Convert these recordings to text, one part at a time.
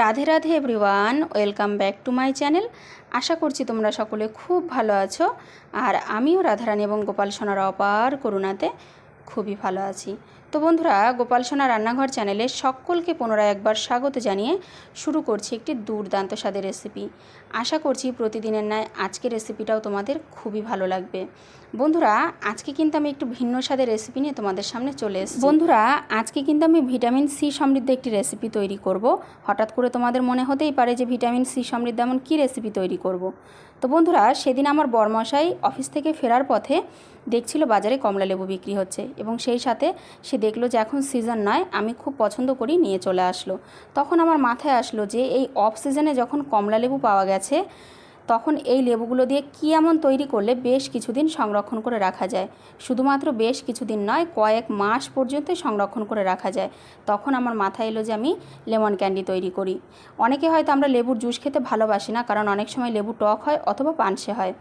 Radhe Radhe everyone welcome back to my channel আশা করছি তোমরা সকলে খুব ভালো আছো। আর আমিও রাধারানী এবং গোপাল সোনার অপার করুণাতে খুবই ভালো আছি। তো বন্ধুরা, গোপাল সোনা রান্নাঘর চ্যানেলে সকলকে পুনরায় একবার স্বাগত জানিয়ে শুরু করছি একটি দুর্দান্ত স্বাদের রেসিপি আশা করছি প্রতিদিনের ন্যায় আজকের রেসিপিটাও তোমাদের খুবই ভালো লাগবে। বন্ধুরা, আজকে কিন্তু আমি একটু ভিন্ন স্বাদের রেসিপি নিয়ে তোমাদের সামনে চলে এসেছি। বন্ধুরা, আজকে কিন্তু আমি ভিটামিন সি সমৃদ্ধ একটি রেসিপি তৈরি করব। হঠাৎ করে তোমাদের মনে হতেই পারে যে ভিটামিন সি সমৃদ্ধ এমন কী রেসিপি তৈরি করব। তো বন্ধুরা, সেদিন আমার বরমশাই অফিস থেকে ফেরার পথে দেখছিল বাজারে কমলা লেবু বিক্রি হচ্ছে এবং সেই সাথে সে দেখল যে এখন সিজন নয়, আমি খুব পছন্দ করি নিয়ে চলে আসলো। তখন আমার মাথায় আসলো যে এই অফ সিজনে যখন কমলা লেবু পাওয়া গেছে, তখন এই লেবুগুলো দিয়ে কী এমন তৈরি করলে বেশ কিছুদিন সংরক্ষণ করে রাখা যায়। শুধুমাত্র বেশ কিছুদিন নয়, কয়েক মাস পর্যন্ত সংরক্ষণ করে রাখা যায়। তখন আমার মাথায় এলো যে আমি লেমন ক্যান্ডি তৈরি করি। অনেকে হয়তো আমরা লেবুর জুস খেতে ভালোবাসি না, কারণ অনেক সময় লেবু টক হয় অথবা পানসে হয়।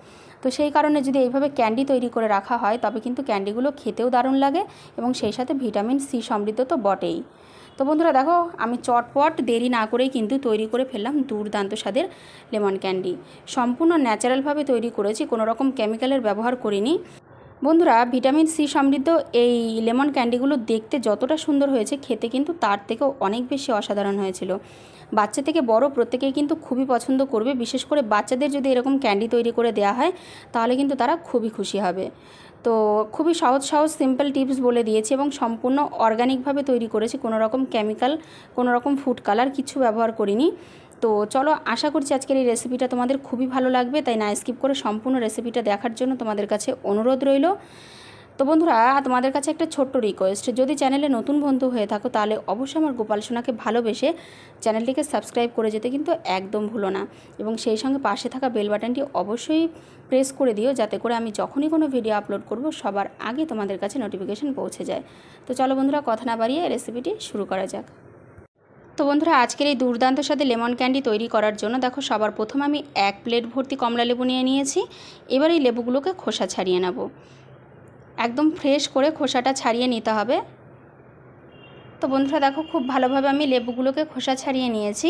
তো সেই কারণে যদি এইভাবে ক্যান্ডি তৈরি করে রাখা হয়, তবে কিন্তু ক্যান্ডিগুলো খেতেও দারুণ লাগে এবং সেই সাথে ভিটামিন সি সমৃদ্ধ তো বটেই। তো বন্ধুরা দেখো, আমি চটপট দেরি না করেই কিন্তু তৈরি করে ফেললাম দুর্দান্ত স্বাদের লেমন ক্যান্ডি। সম্পূর্ণ ন্যাচারালভাবে তৈরি করেছি, কোনো রকম কেমিক্যালের ব্যবহার করিনি। বন্ধুরা, ভিটামিন সি সমৃদ্ধ এই লেমন ক্যান্ডিগুলো দেখতে যতটা সুন্দর হয়েছে, খেতে কিন্তু তার থেকেও অনেক বেশি অসাধারণ হয়েছিল। বাচ্চা থেকে বড় প্রত্যেকেই কিন্তু খুবই পছন্দ করবে। বিশেষ করে বাচ্চাদের যদি এরকম ক্যান্ডি তৈরি করে দেওয়া হয়, তাহলে কিন্তু তারা খুবই খুশি হবে। তো খুবই সহজ সহজ সিম্পল টিপস বলে দিয়েছি এবং সম্পূর্ণ অর্গানিকভাবে তৈরি করেছি। কোনো রকম কেমিক্যাল কোনো রকম ফুড কালার কিছু ব্যবহার করিনি। তো চলো, আশা করছি আজকের এই রেসিপিটা তোমাদের খুবই ভালো লাগবে। তাই না স্কিপ করে সম্পূর্ণ রেসিপিটা দেখার জন্য তোমাদের কাছে অনুরোধ রইল। তো বন্ধুরা, তোমাদের কাছে একটা ছোট্ট রিকোয়েস্ট যদি চ্যানেলে নতুন বন্ধু হয়ে থাকো, তাহলে অবশ্যই আমার গোপাল সোনাকে ভালোবেসে চ্যানেলটিকে সাবস্ক্রাইব করে যেতে কিন্তু একদম ভুলো না। এবং সেই সঙ্গে পাশে থাকা বেল বাটনটি অবশ্যই প্রেস করে দিও, যাতে করে আমি যখনই কোনো ভিডিও আপলোড করব, সবার আগে তোমাদের কাছে নোটিফিকেশন পৌঁছে যায়। তো চলো বন্ধুরা, কথা না বাড়িয়ে রেসিপিটি শুরু করা যাক। তো বন্ধুরা, আজকের এই দুর্দান্ত সাথে লেমন ক্যান্ডি তৈরি করার জন্য দেখো, সবার প্রথম আমি এক প্লেট ভর্তি কমলা লেবু নিয়ে নিয়েছি। এবার এই লেবুগুলোকে খোসা ছাড়িয়ে নেব। একদম ফ্রেশ করে খোসাটা ছাড়িয়ে নিতে হবে। তো বন্ধুরা দেখো, খুব ভালোভাবে আমি লেবুগুলোকে খোসা ছাড়িয়ে নিয়েছি।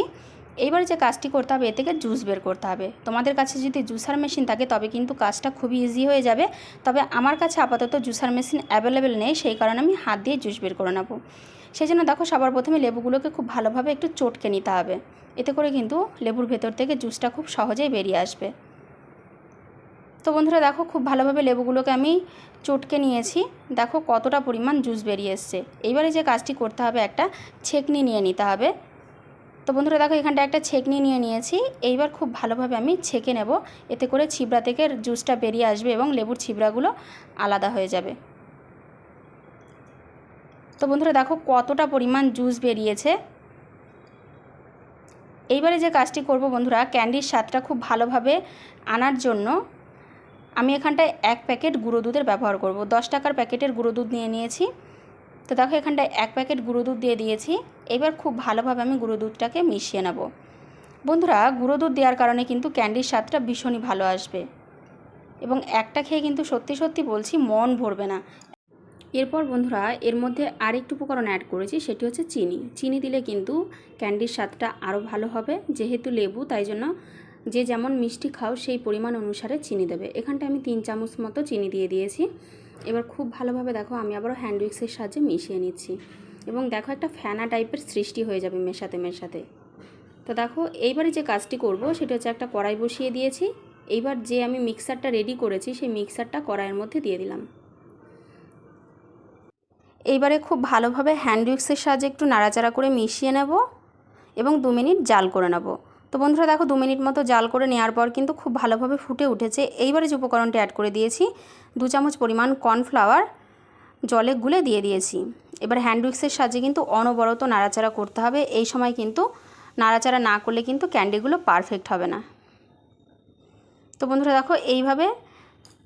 এইবার যে কাজটি করতে হবে, এ থেকে জুস বের করতে হবে। তোমাদের কাছে যদি জুসার মেশিন থাকে, তবে কিন্তু কাজটা খুবই ইজি হয়ে যাবে। তবে আমার কাছে আপাতত জুসার মেশিন অ্যাভেলেবেল নেই, সেই কারণে আমি হাত দিয়ে জুস বের করে নেব। সেই জন্য দেখো, সবার প্রথমে লেবুগুলোকে খুব ভালোভাবে একটু চটকে নিতে হবে। এতে করে কিন্তু লেবুর ভেতর থেকে জুসটা খুব সহজেই বেরিয়ে আসবে। তো বন্ধুরা দেখো খুব ভালোভাবে লেবুগুলোকে আমি চটকে নিয়েছি। দেখো কতটা পরিমাণ জুস বেরিয়ে এসছে। এইবারে যে কাজটি করতে হবে একটা ছেকনি নিয়ে নিতে হবে। তো বন্ধুরা দেখো এখানটা একটা ছেকনি নিয়ে নিয়েছি। এইবার খুব ভালোভাবে আমি ছেঁকে নেব। এতে করে ছিবড়া থেকে জুসটা বেরিয়ে আসবে এবং লেবুর ছিবড়াগুলো আলাদা হয়ে যাবে। তো বন্ধুরা দেখো কতটা পরিমাণ জুস বেরিয়েছে। এইবারে যে কাজটি করব বন্ধুরা ক্যান্ডির স্বাদটা খুব ভালোভাবে আনার জন্য আমি এখানটায় এক প্যাকেট গুঁড়ো দুধের ব্যবহার করব। দশ টাকার প্যাকেটের গুঁড়ো দুধ নিয়ে নিয়েছি। তো দেখো এখানটায় এক প্যাকেট গুঁড়ো দুধ দিয়ে দিয়েছি। এবার খুব ভালোভাবে আমি গুঁড়ো দুধটাকে মিশিয়ে নেব। বন্ধুরা, গুঁড়ো দুধ দেওয়ার কারণে কিন্তু ক্যান্ডির স্বাদটা ভীষণই ভালো আসবে। এবং একটা খেয়ে কিন্তু সত্যি সত্যি বলছি মন ভরবে না। এরপর বন্ধুরা, এর মধ্যে আরেকটু উপকরণ অ্যাড করেছি, সেটি হচ্ছে চিনি। চিনি দিলে কিন্তু ক্যান্ডির স্বাদটা আরও ভালো হবে, যেহেতু লেবু, তাই জন্য যে যেমন মিষ্টি খাও, সেই পরিমাণ অনুসারে চিনি দেবে। এখানটা আমি তিন চামচ মতো চিনি দিয়ে দিয়েছি। এবার খুব ভালোভাবে দেখো, আমি আবারও হ্যান্ড উইক্সের সাহায্যে মিশিয়ে নিচ্ছি। এবং দেখো, একটা ফ্যানা টাইপের সৃষ্টি হয়ে যাবে মেশাতে মেশাতে। তো দেখো, এইবারে যে কাজটি করব, সেটা হচ্ছে একটা কড়াই বসিয়ে দিয়েছি। এইবার যে আমি মিক্সারটা রেডি করেছি, সেই মিক্সারটা কড়াইয়ের মধ্যে দিয়ে দিলাম। এইবারে খুব ভালোভাবে হ্যান্ড উইক্সের সাহায্যে একটু নাড়াচাড়া করে মিশিয়ে নেব এবং দু মিনিট জাল করে নেব। তো বন্ধুরা দেখো দু মিনিট মতো জাল করে নেওয়ার পর কিন্তু খুব ভালোভাবে ফুটে উঠেছে। এইবারে যে উপকরণটি অ্যাড করে দিয়েছি, দু চামচ পরিমাণ কর্নফ্লাওয়ার জলে গুলে দিয়ে দিয়েছি। এবার হ্যান্ড উইক্সের সাহায্যে কিন্তু অনবরত নাড়াচাড়া করতে হবে। এই সময় কিন্তু নাড়াচাড়া না করলে কিন্তু ক্যান্ডিগুলো পারফেক্ট হবে না। তো বন্ধুরা দেখো এইভাবে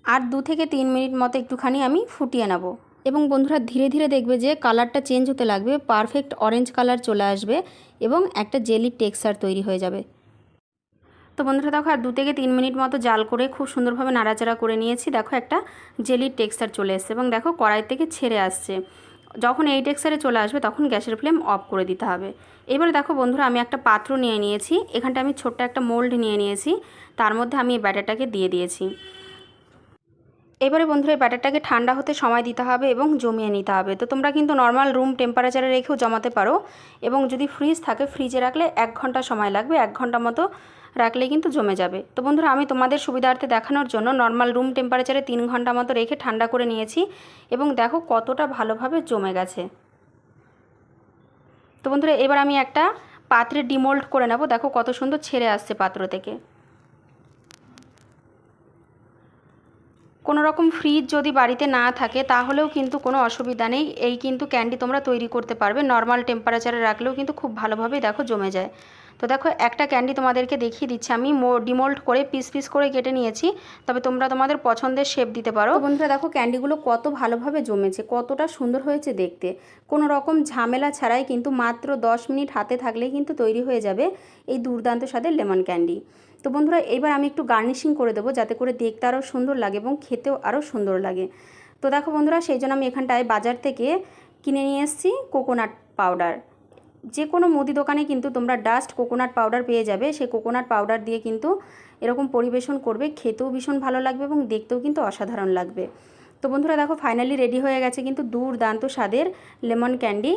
আর দু থেকে তিন মিনিট মতো একটুখানি আমি ফুটিয়ে নেব। এবং বন্ধুরা ধীরে ধীরে দেখবে যে কালারটা চেঞ্জ হতে লাগবে পারফেক্ট অরেঞ্জ কালার চলে আসবে এবং একটা জেলির টেক্সচার তৈরি হয়ে যাবে। তো বন্ধুরা দেখো, আর দু থেকে তিন মিনিট মতো জাল করে খুব সুন্দরভাবে নাড়াচাড়া করে নিয়েছি। দেখো, একটা জেলির টেক্সচার চলে এসছে এবং দেখো, কড়াই থেকে ছেড়ে আসছে। যখন এই টেক্সারে চলে আসবে, তখন গ্যাসের ফ্লেম অফ করে দিতে হবে। এবারে দেখো বন্ধুরা, আমি একটা পাত্র নিয়ে নিয়েছি। এখানটা আমি ছোট্ট একটা মোল্ড নিয়ে নিয়েছি। তার মধ্যে আমি এই ব্যাটারটাকে দিয়ে দিয়েছি। এবারে বন্ধুরা, এই ব্যাটারটাকে ঠান্ডা হতে সময় দিতে হবে এবং জমিয়ে নিতে হবে। তো তোমরা কিন্তু নর্মাল রুম টেম্পারেচারে রেখেও জমাতে পারো এবং যদি ফ্রিজ থাকে ফ্রিজে রাখলে এক ঘণ্টা সময় লাগবে। এক ঘণ্টা মতো রাখলেই কিন্তু জমে যাবে। তো বন্ধুরা, আমি তোমাদের সুবিধার্থে দেখানোর জন্য নর্মাল রুম টেম্পারেচারে তিন ঘণ্টা মতো রেখে ঠান্ডা করে নিয়েছি এবং দেখো কতটা ভালোভাবে জমে গেছে। তো বন্ধুরা, এবার আমি একটা পাত্রে ডিমোল্ড করে নেব। দেখো কত সুন্দর ছেড়ে আসছে পাত্র থেকে। কোনো রকম ফ্রিজ যদি বাড়িতে না থাকে, তাহলেও কিন্তু কোনো অসুবিধা নেই। এই কিন্তু ক্যান্ডি তোমরা তৈরি করতে পারবে। নর্মাল টেম্পারেচারে রাখলেও কিন্তু খুব ভালোভাবেই দেখো জমে যায়। তো দেখো, একটা ক্যান্ডি তোমাদেরকে দেখিয়ে দিচ্ছি আমি। ডিমোল্ড করে পিস পিস করে কেটে নিয়েছি। তবে তোমরা তোমাদের পছন্দের শেপ দিতে পারো। বন্ধুরা, দেখো ক্যান্ডিগুলো কত ভালোভাবে জমেছে, কতটা সুন্দর হয়েছে দেখতে। কোনো রকম ঝামেলা ছাড়াই কিন্তু মাত্র দশ মিনিট হাতে থাকলেই কিন্তু তৈরি হয়ে যাবে এই দুর্দান্ত স্বাদের লেমন ক্যান্ডি তো বন্ধুরা, এবার আমি একটু গার্নিশিং করে দেবো যাতে করে দেখতে আরও সুন্দর লাগে এবং খেতেও আরও সুন্দর লাগে। তো দেখো বন্ধুরা, সেই জন্য আমি এখানটায় বাজার থেকে কিনে নিয়ে এসেছি কোকোনাট পাউডার। যে কোনো মুদি দোকানে কিন্তু তোমরা ডাস্ট কোকোনাট পাউডার পেয়ে যাবে। সেই কোকোনাট পাউডার দিয়ে কিন্তু এরকম পরিবেশন করবে, খেতেও ভীষণ ভালো লাগবে এবং দেখতেও কিন্তু অসাধারণ লাগবে। তো বন্ধুরা, দেখো ফাইনালি রেডি হয়ে গেছে কিন্তু দুর্দান্ত স্বাদের লেমন ক্যান্ডি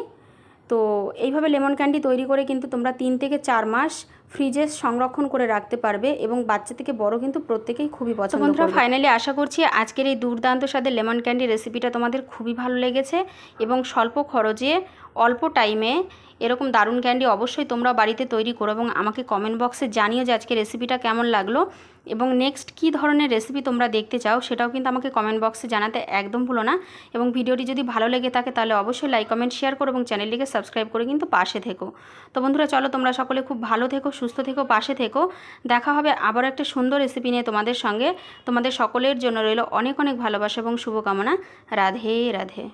তো এইভাবে লেমন ক্যান্ডি তৈরি করে কিন্তু তোমরা তিন থেকে চার মাস ফ্রিজে সংরক্ষণ করে রাখতে পারবে এবং বাচ্চা থেকে বড় কিন্তু প্রত্যেকেই খুবই পছন্দ বন্ধুরা ফাইনালি আশা করছি আজকের এই দুর্দান্ত স্বাদের লেমন ক্যান্ডি রেসিপিটা তোমাদের খুবই ভালো লেগেছে এবং স্বল্প খরচে অল্প টাইমে এরকম দারুণ ক্যান্ডি অবশ্যই তোমরা বাড়িতে তৈরি করো এবং আমাকে কমেন্ট বক্সে জানিও যে আজকে রেসিপিটা কেমন লাগল এবং নেক্সট কী ধরনের রেসিপি তোমরা দেখতে চাও সেটাও কিন্তু আমাকে কমেন্ট বক্সে জানাতে একদম ভুলো না এবং ভিডিওটি যদি ভালো লেগে থাকে তাহলে অবশ্যই লাইক কমেন্ট শেয়ার করো এবং চ্যানেলটিকে সাবস্ক্রাইব করে কিন্তু পাশে থেকো। তো বন্ধুরা চলো তোমরা সকলে খুব ভালো থেকো, সুস্থ থেকো, পাশে থেকো। দেখা হবে আবার একটা সুন্দর রেসিপি নিয়ে তোমাদের সঙ্গে। তোমাদের সকলের জন্য রইল অনেক অনেক ভালোবাসা এবং শুভকামনা। রাধে রাধে।